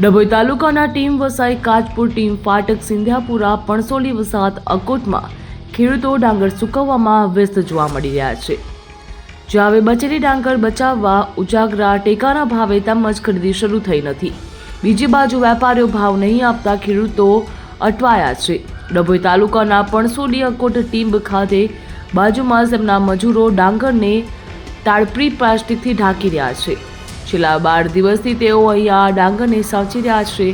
ડભોઈ તાલુકાના team Vasai કાચપુર team ફાટક સિંધ્યાપુરા પણસોલી વસાત અકોટમાં ખેડૂતો ડાંગર સૂકવવામાં વ્યસ્ત જોવા મળી રહ્યા છે. જ્યાં હવે બચેલી ડાંગર બચાવવા ઉજાગરા ટેકાના ભાવે તેમજ ખરીદી શરૂ થઈ નથી. બીજી બાજુ વેપારીઓ ભાવ નહીં આપતા ખેડૂતો અટવાયા છે. ડભોઈ તાલુકાના પણસોલી અકોટ ટીમ ખાતે બાજુમાં તેમના મજૂરો ડાંગરને તાડપરી પ્લાસ્ટિકથી ઢાંકી રહ્યા છે. છેલ્લા બાર દિવસથી તેઓ અહીંયા ડાંગરને સાચી રહ્યા છે.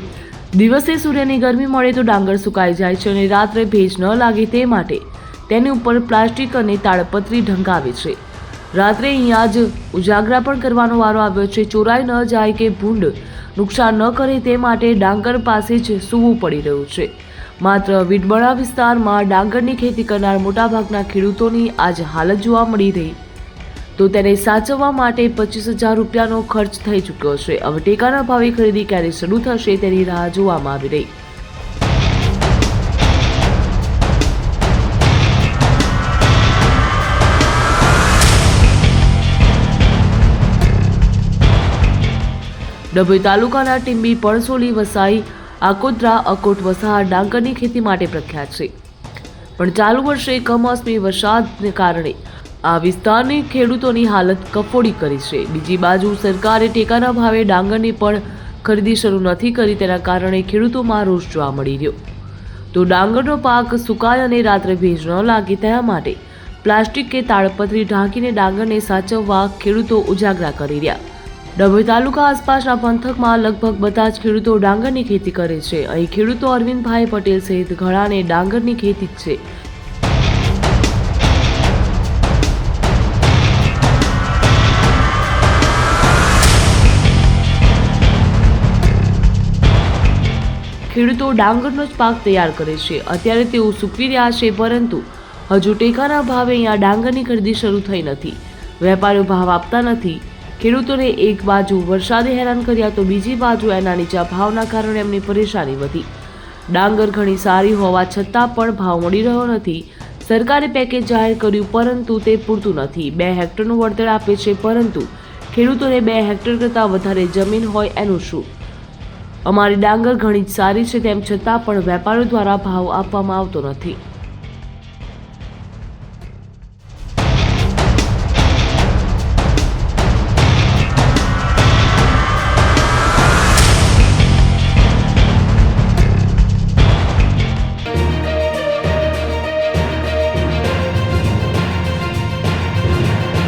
દિવસે સૂર્યની ગરમી મળે તો ડાંગર સુકાઈ જાય છે અને રાત્રે ભેજ ન લાગે તે માટે તેની ઉપર પ્લાસ્ટિક અને તાડપત્રી ઢંકાવે છે. રાત્રે અહીંયા જ ઉજાગરા પણ કરવાનો વારો આવ્યો છે. ચોરાઈ ન જાય કે ભૂંડ નુકસાન ન કરે તે માટે ડાંગર પાસે જ સૂવું પડી રહ્યું છે. માત્ર વીટબણા વિસ્તારમાં ડાંગરની ખેતી કરનાર મોટાભાગના ખેડૂતોની આજ હાલત જોવા મળી રહી. તો તેને સાચવવા માટે પચીસ હજાર રૂપિયાનો ખર્ચ થઈ ચૂક્યો છે. હવે ટેકાના ભાવે ખરીદી ક્યારે શરૂ થશે તેની રાહ જોવામાં આવી રહી. ડભોઈ તાલુકાના ટીંબી પણસોલી વસાઈ, આકોદરા, અકોટ, વસાહા ડાંગરની ખેતી માટે પ્રખ્યાત છે. પણ ચાલુ વર્ષે કમોસમી વરસાદને કારણે આ વિસ્તારની ખેડૂતોની હાલત કફોડી કરી છે. બીજી બાજુ સરકારે ટેકાના ભાવે ડાંગરની પણ ખરીદી શરૂ નથી કરી, તેના કારણે ખેડૂતોમાં રોષ જોવા મળી રહ્યો. તો ડાંગરનો પાક સુકાય અને રાત્રે ભેજ ન લાગે તેના માટે પ્લાસ્ટિક કે તાડપત્રી ઢાંકીને ડાંગરને સાચવવા ખેડૂતો ઉજાગરા કરી રહ્યા. ડભોઈ તાલુકા આસપાસના પંથકમાં લગભગ બધા જ ખેડૂતો ડાંગરની ખેતી કરે છે. અહીં ખેડૂતો અરવિંદભાઈ પટેલ સહિત ઘણાને ડાંગરની ખેતી જ છે. ખેડૂતો ડાંગરનો જ પાક તૈયાર કરે છે. અત્યારે તેઓ સૂકવી રહ્યા છે, પરંતુ હજુ ટેકાના ભાવે અહીંયા ડાંગરની ખરીદી શરૂ થઈ નથી. વેપારીઓ ભાવ આપતા નથી. ખેડૂતોને એક બાજુ વરસાદે હેરાન કર્યા તો બીજી બાજુ એના નીચા ભાવના કારણે એમની પરેશાની વધી. ડાંગર ઘણી સારી હોવા છતાં પણ ભાવ મળી રહ્યો નથી. સરકારે પેકેજ જાહેર કર્યું, પરંતુ તે પૂરતું નથી. બે હેક્ટરનું વળતર આપે છે, પરંતુ ખેડૂતોને બે હેક્ટર કરતાં વધારે જમીન હોય એનું શું? અમારી ડાંગર ઘણી જ સારી છે, તેમ છતાં પણ વેપારીઓ દ્વારા ભાવ આપવામાં આવતો નથી.